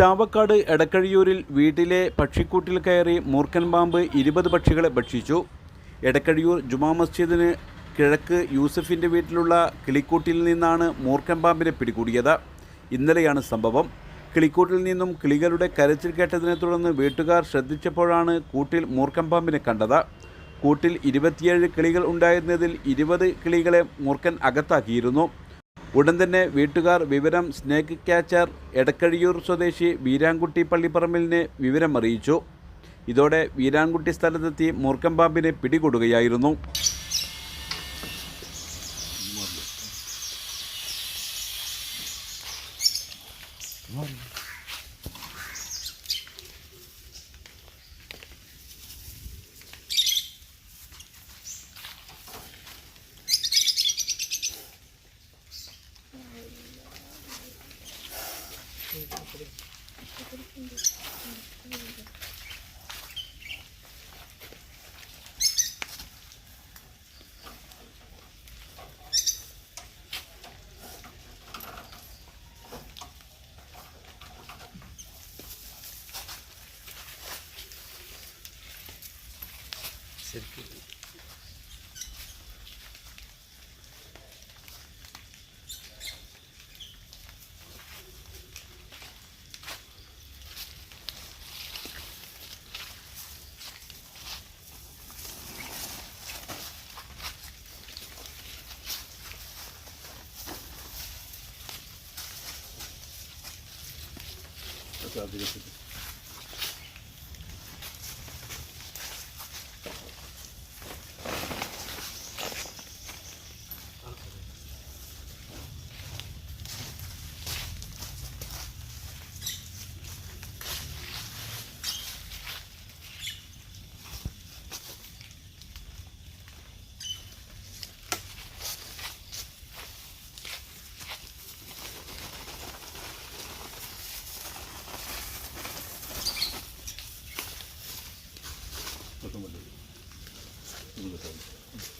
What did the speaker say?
ചാവക്കാട് എടക്കഴിയൂരിൽ വീട്ടിലെ പക്ഷിക്കൂട്ടിൽ കയറി മൂർക്കൻ പാമ്പ് ഇരുപത് പക്ഷികളെ ഭക്ഷിച്ചു. എടക്കഴിയൂർ ജുമാ മസ്ജിദിന് കിഴക്ക് യൂസഫിന്റെ വീട്ടിലുള്ള കിളിക്കൂട്ടിൽ നിന്നാണ് മൂർക്കൻ പാമ്പിനെ പിടികൂടിയത്. ഇന്നലെയാണ് സംഭവം. കിളിക്കൂട്ടിൽ നിന്നും കിളികളുടെ കരച്ചിൽ കേട്ടതിനെ തുടർന്ന് വീട്ടുകാർ ശ്രദ്ധിച്ചപ്പോഴാണ് കൂട്ടിൽ മൂർക്കൻ പാമ്പിനെ കണ്ടത്. കൂട്ടിൽ ഇരുപത്തിയേഴ് കിളികൾ ഉണ്ടായിരുന്നതിൽ ഇരുപത് കിളികളെ മൂർക്കൻ അകത്താക്കിയിരുന്നു. ഉടൻ തന്നെ വീട്ടുകാർ വിവരം സ്നേക്ക് ക്യാച്ചർ എടക്കഴിയൂർ സ്വദേശി വീരാൻകുട്ടി പള്ളിപ്പറമ്പിലിനെ വിവരം അറിയിച്ചു ഇതോടെ വീരാൻകുട്ടി സ്ഥലത്തെത്തി Serpillo. Sadece getirdim. മൂർഖൻ പാമ്പിനെ പിടികൂടുകയായിരുന്നു